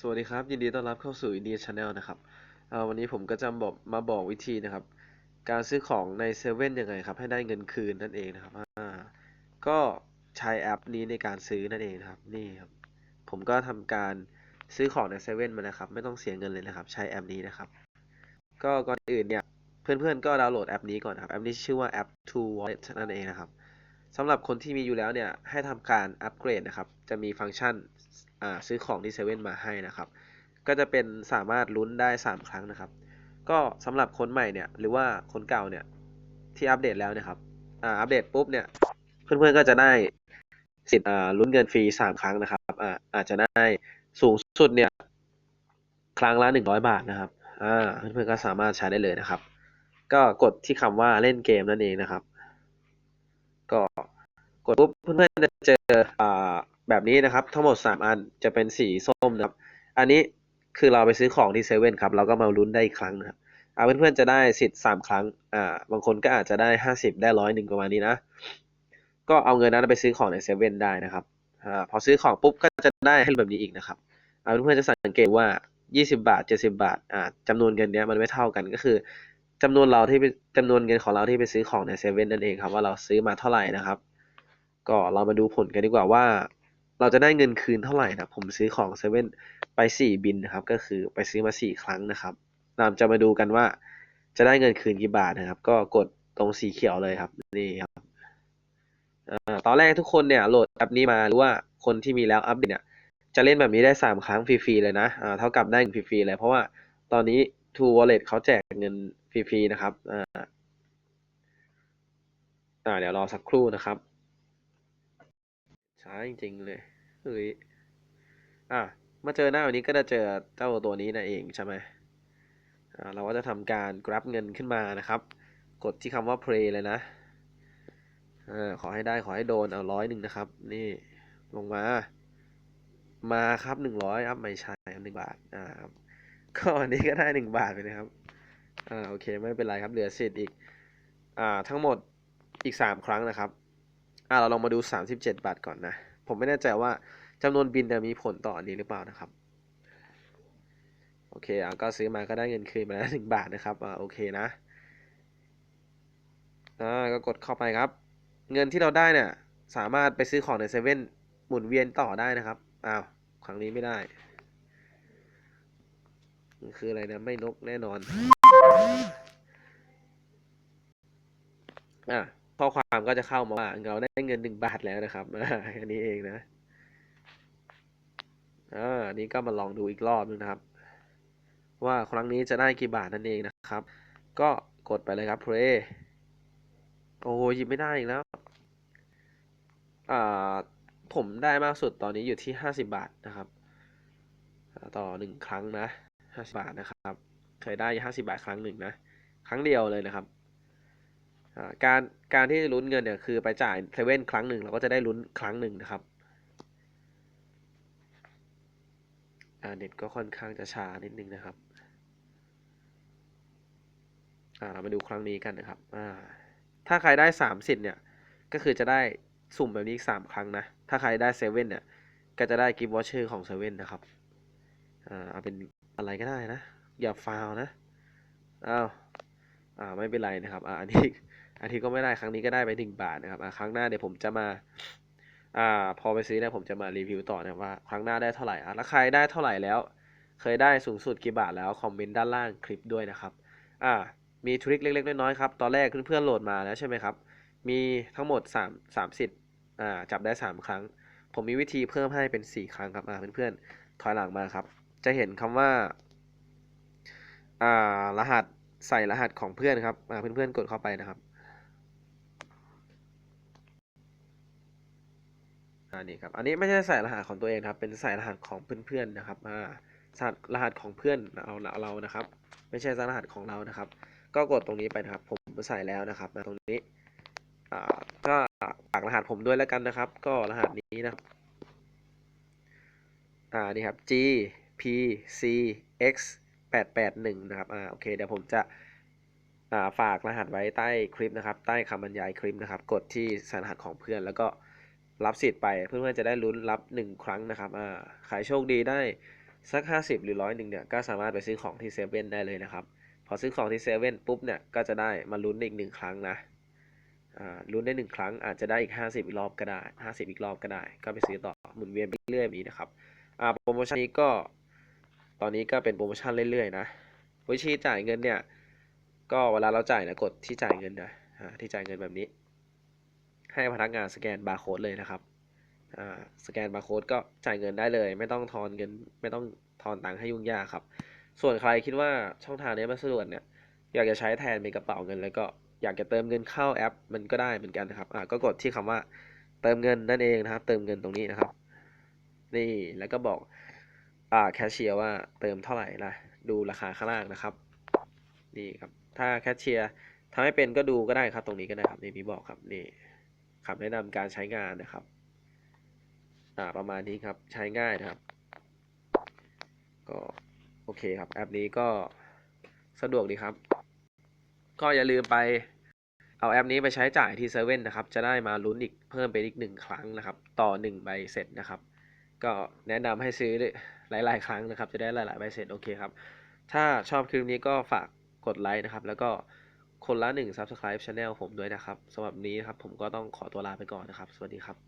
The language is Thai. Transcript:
สวัสดีครับ ยินดีต้อนรับเข้าสู่ India Channel นะครับวันนี้ผมก็จะบอกมาบอกวิธีนะครับ การซื้อของในเซเว่นยังไงครับ ให้ได้เงินคืนนั่นเองนะครับก็ใช้แอปนี้ในการซื้อนั่นเองครับนี่ครับ ผมก็ทำการซื้อของในเซเว่นมานะครับ ไม่ต้องเสียเงินเลยนะครับ ใช้แอปนี้นะครับ ก็ก่อนอื่นเนี่ยเพื่อนๆก็ดาวน์โหลดแอปนี้ก่อนครับแอปนี้ชื่อว่าแอป to Wallet นั่นเองนะครับสำหรับคนที่มีอยู่แล้วเนี่ยให้ทำการอัปเกรดนะครับ จะมีฟังก์ชัน ซื้อของที่เซเว่นมาให้นะครับ ก็จะเป็นสามารถลุ้นได้ 3 ครั้งนะครับ ก็สำหรับคนใหม่เนี่ยหรือว่าคนเก่าเนี่ยที่อัปเดตแล้วเนะครับอ่าอัปเดตปุ๊บเนี่ยเพื่อนๆก็จะได้สิทธิ์อ่าลุ้นเงินฟรี 3 ครั้งนะครับอ่าอาจจะได้สูงสุดเนี่ยครั้งละ100 บาทนะครับอ่าเพื่อนๆก็สามารถใช้ได้เลยนะครับ ก็กดที่คำว่าเล่นเกมนั่นเองนะครับ ก็กดปุ๊บเพื่อนๆจะเจออ่า แบบนี้นะครับ ทั้งหมด 3 อันจะเป็นสีส้มนะครับ อันนี้คือเราไปซื้อของที่เซเว่นครับ เราก็มาลุ้นได้อีกครั้งนะครับอ่าเพื่อนๆจะได้สิทธิ์ 3 ครั้ง อ่า บางคนก็อาจจะได้ 50 ได้ร้อยหนึ่งประมาณนี้นะ ก็เอาเงินนั้นไปซื้อของในเซเว่นได้นะครับ อ่า พอซื้อของปุ๊บก็จะได้ให้แบบนี้อีกนะครับอ่าเพื่อนๆจะสังเกตว่า 20 บาท 70 บาท อ่าจำนวนเงินเนี้ยมันไม่เท่ากันก็คือจำนวนเราที่ไปจำนวนเงินของเราที่ไปซื้อของในเซเว่นนั่นเองครับว่าเราซื้อมาเท่าไหร่นะครับ ก็เรามาดูผลกันดีกว่าว่า เราจะได้เงินคืนเท่าไหร่นะผมซื้อของเซเว่นไปสี่บินนะครับ ก็คือไปซื้อมาสี่ครั้งนะครับเราจะมาดูกันว่าจะได้เงินคืนกี่บาทนะครับ ก็กดตรงสีเขียวเลยครับนี่ครับอตอนแรกทุกคนเนี่ยโหลดแอปนี้มาหรือว่าคนที่มีแล้วอัปเดตเนี่ยจะเล่นแบบนี้ได้สามครั้งฟรีๆเลยนะเท่ากับได้เงินฟรีๆเลยเพราะว่าตอนนี้ True Wallet เขาแจกเงินฟรีๆนะครับอ่าเดี๋ยวรอสักครู่นะครับ ช้าจริงๆเลยเฮ้ยอะมาเจอหน้าวันนี้ก็จะเจอเจ้าตัวนี้นั่นเองใช่ไหมอ่าเราก็จะทำการ grab เงินขึ้นมานะครับ กดที่คำว่า play เลยนะอ่าขอให้ได้ขอให้โดนเอาร้อยหนึ่งนะครับ นี่ลงมา มาครับหนึ่งร้อยครับไม่ใช่หนึ่งบาทอ่าก็อันนี้ก็ได้หนึ่งบาทไปนะครับอ่าโอเคไม่เป็นไรครับเหลือสิทธิ์อีกอ่าทั้งหมดอีกสามครั้งนะครับ อ่าเราลองมาดู 37 บาทก่อนนะ ผมไม่แน่ใจว่าจำนวนบินจะมีผลต่ออันนี้หรือเปล่านะครับโอเคอะก็ซื้อมาก็ได้เงินคืนมาแล้วหนึ่งบาทนะครับอ่าโอเคนะอ่าก็กดเข้าไปครับ เงินที่เราได้เนี่ยสามารถไปซื้อของในเซเว่นหมุนเวียนต่อได้นะครับอ้าวครั้งนี้ไม่ได้มันคืออะไรนะไม่นกแน่นอนอะ ข้อความก็จะเข้ามาว่าเราได้เงินหนึ่งบาทแล้วนะครับอ่าแค่นี้เองนะอ่านี้ก็มาลองดูอีกรอบนึงนะครับ ว่าครั้งนี้จะได้กี่บาทนั่นเองนะครับ ก็กดไปเลยครับ play โอ้หยิบไม่ได้อีกแล้วอ่าผมได้มากสุดตอนนี้อยู่ที่ห้าสิบาทนะครับ ต่อหนึ่งครั้งนะห้าสิบาทนะครับ เคยได้ห้าสิบาทครั้งหนึ่งนะ ครั้งเดียวเลยนะครับ การการที่ลุ้นเงินเนี่ยคือไปจ่ายเซเว่นครั้งหนึ่งเราก็จะได้ลุ้นครั้งหนึ่งนะครับเน็ตก็ค่อนข้างจะช้านิดนึงนะครับเรามาดูครั้งนี้กันนะครับถ้าใครได้สามสิทธิ์เนี่ย ก็คือจะได้สุ่มแบบนี้อีกสามครั้งนะ ถ้าใครได้เซเว่นเนี่ย ก็จะได้กิฟต์วอเชอร์ของเซเว่นนะครับเอาเป็นอะไรก็ได้นะ อย่าฟาวนะอ้าวอ่าไม่เป็นไรนะครับอ่าอันนี้ อันนี้ก็ไม่ได้ครั้งนี้ก็ได้ไปหนึ่งบาทนะครับครั้งหน้าเดี๋ยวผมจะมาอ่าพอไปซื้อเนี่ยผมจะมารีวิวต่อนะว่าครั้งหน้าได้เท่าไหร่อะแล้วใครได้เท่าไหร่แล้ว เคยได้สูงสุดกี่บาทแล้วคอมเมนต์ด้านล่างคลิปด้วยนะครับอ่ามีทริคเล็กๆน้อยๆครับตอนแรกเพื่อนๆโหลดมาแล้วใช่ไหมครับมีทั้งหมด3 3สิทธิ์อ่าจับได้ 3 ครั้ง ผมมีวิธีเพิ่มให้เป็น 4 ครั้งครับอ่าเพื่อนๆถอยหลังมาครับ จะเห็นคำว่าอ่ารหัสใส่รหัสของเพื่อนครับอ่าเพื่อนๆกดเข้าไปนะครับ อ่านี่ครับ อันนี้ไม่ใช่ใส่รหัสของตัวเองครับ เป็นใส่รหัสของเพื่อนๆนะครับอ่าใส่รหัสของเพื่อนเราเรานะครับ ไม่ใช่รหัสของเรานะครับ ก็กดตรงนี้ไปนะครับ ผมใส่แล้วนะครับตรงนี้อ่าก็ฝากรหัสผมด้วยแล้วกันนะครับ ก็รหัสนี้นะอ่านี่ครับ G P C X 881นะครับอ่าโอเคเดี๋ยวผมจะอ่าฝากรหัสไว้ใต้คลิปนะครับ ใต้คำบรรยายคลิปนะครับ กดที่ใส่รหัสของเพื่อนแล้วก็ รับสิทธิ์ไปเพื่อนๆจะได้ลุ้นรับ 1 ครั้งนะครับอ่าขายโชคดีได้สักห้าสิบหรือร้อยหนึ่งเนี่ยก็สามารถไปซื้อของที่เซเว่นได้เลยนะครับ พอซื้อของที่เซเว่นปุ๊บเนี่ยก็จะได้มาลุ้นอีกหนึ่งครั้งนะอ่าลุ้นได้หนึ่งครั้งอาจจะได้อีกห้าสิบอีกรอบก็ได้ห้าสิบอีกรอบก็ได้ ก็ไปซื้อต่อหมุนเวียนไปเรื่อยๆแบบนี้นะครับอ่าโปรโมชั่นนี้ก็ตอนนี้ก็เป็นโปรโมชั่นเรื่อยๆนะวิธีจ่ายเงินเนี่ยก็เวลาเราจ่ายนะกดที่จ่ายเงินนะที่จ่ายเงินแบบนี้ ให้พนักงานสแกนบาร์โค้ดเลยนะครับสแกนบาร์โค้ดก็จ่ายเงินได้เลย ไม่ต้องทอนเงินไม่ต้องทอนตังค์ให้ยุ่งยากครับ ส่วนใครคิดว่าช่องทางนี้ไม่สะดวกเนี่ยอยากจะใช้แทนเป็นกระเป๋าเงิน แล้วก็อยากจะเติมเงินเข้าแอป มันก็ได้เหมือนกันนะครับก็กดที่คำว่าเติมเงินนั่นเองนะครับ เติมเงินตรงนี้นะครับ นี่แล้วก็บอกอ่าแคชเชียร์ว่าเติมเท่าไหร่นะดูราคาข้างล่างนะครับนี่ครับถ้าแคชเชียร์ทำให้เป็นก็ดูก็ได้ครับ ตรงนี้ก็ได้ครับนี่มีบอกครับนี่ คำแนะนำการใช้งานนะครับอ่าประมาณนี้ครับใช้ง่ายนะครับ ก็โอเคครับ แอปนี้ก็สะดวกดีครับ ก็อย่าลืมไปเอาแอปนี้ไปใช้จ่ายที่เซเว่นนะครับ จะได้มาลุ้นอีกเพิ่มเป็นอีกหนึ่งครั้งนะครับ ต่อหนึ่งใบเสร็จนะครับ ก็แนะนำให้ซื้อหลาย ๆ ครั้งนะครับ จะได้หลาย ๆ ใบเสร็จโอเคครับ ถ้าชอบคลิปนี้ก็ฝากกดไลค์นะครับ แล้วก็ คนละหนึ่ง Subscribe Channel ผมด้วยนะครับสำหรับนนี้นะครับผมก็ต้องขอตัวลาไปก่อนนะครับ สวัสดีครับ